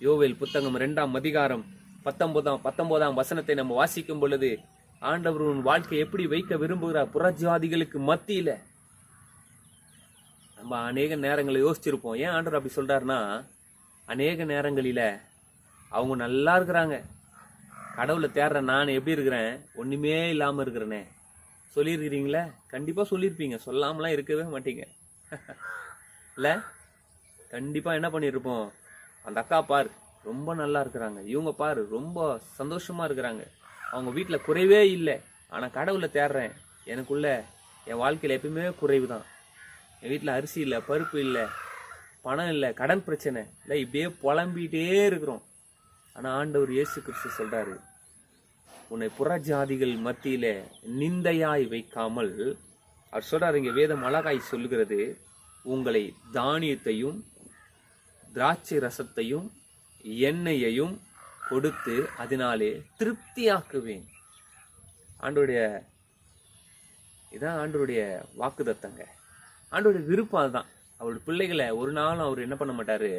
யோவேல் புத்தகம் ரெண்டாம் அதிகாரம் பத்தொன்பதாம் பத்தொன்பதாம் வசனத்தை நம்ம வாசிக்கும் பொழுது ஆண்டவர் உன் வாழ்க்கையை எப்படி வைக்க விரும்புகிறார்? புறஜாதிகளுக்கு மத்தியில. நம்ம அநேக நேரங்களை யோசிச்சிருப்போம். ஏன் ஆண்டவர் அப்படி சொல்றாருன்னா அநேக நேரங்களில அவங்க நல்லா இருக்கிறாங்க. கடவுளை தேடுற நான் எப்படி இருக்கிறேன்? ஒன்றுமே இல்லாமல் இருக்கிறேனே. சொல்லியிருக்கிறீங்களே கண்டிப்பாக சொல்லியிருப்பீங்க சொல்லாமலாம் இருக்கவே மாட்டீங்க. இல்லை? கண்டிப்பாக என்ன பண்ணியிருப்போம் அந்த அக்கா பார் ரொம்ப நல்லா இருக்கிறாங்க. இவங்க பார் ரொம்ப சந்தோஷமாக இருக்கிறாங்க. அவங்க வீட்டில் குறைவே இல்லை. ஆனால் கடவுளை தேடுறேன். எனக்குள்ள என் வாழ்க்கையில் எப்பயுமே குறைவு தான் என் வீட்டில் அரிசி இல்லை பருப்பு இல்லை பணம் இல்லை கடன் பிரச்சனை இல்லை. இப்படியே புலம்பிகிட்டே இருக்கிறோம். ஆனால் ஆண்டவர் இயேசு கிறிஸ்து சொல்கிறாரு உன்னை புறஜாதிகள் மத்தியில் நிந்தையாய் வைக்காமல் அவர் சொல்கிறார் இங்கே வேதம் அழகாய் சொல்லுகிறது உங்களை தானியத்தையும் திராட்சை ரசத்தையும் எண்ணெயையும் கொடுத்து அதனாலே திருப்தியாக்குவேன். ஆண்டோடைய இதான் ஆண்டோடைய வாக்குதத்தங்க ஆண்டோடைய விருப்பம் அதுதான் அவருடைய பிள்ளைகளை ஒரு நாளும் அவர் என்ன பண்ண மாட்டார்?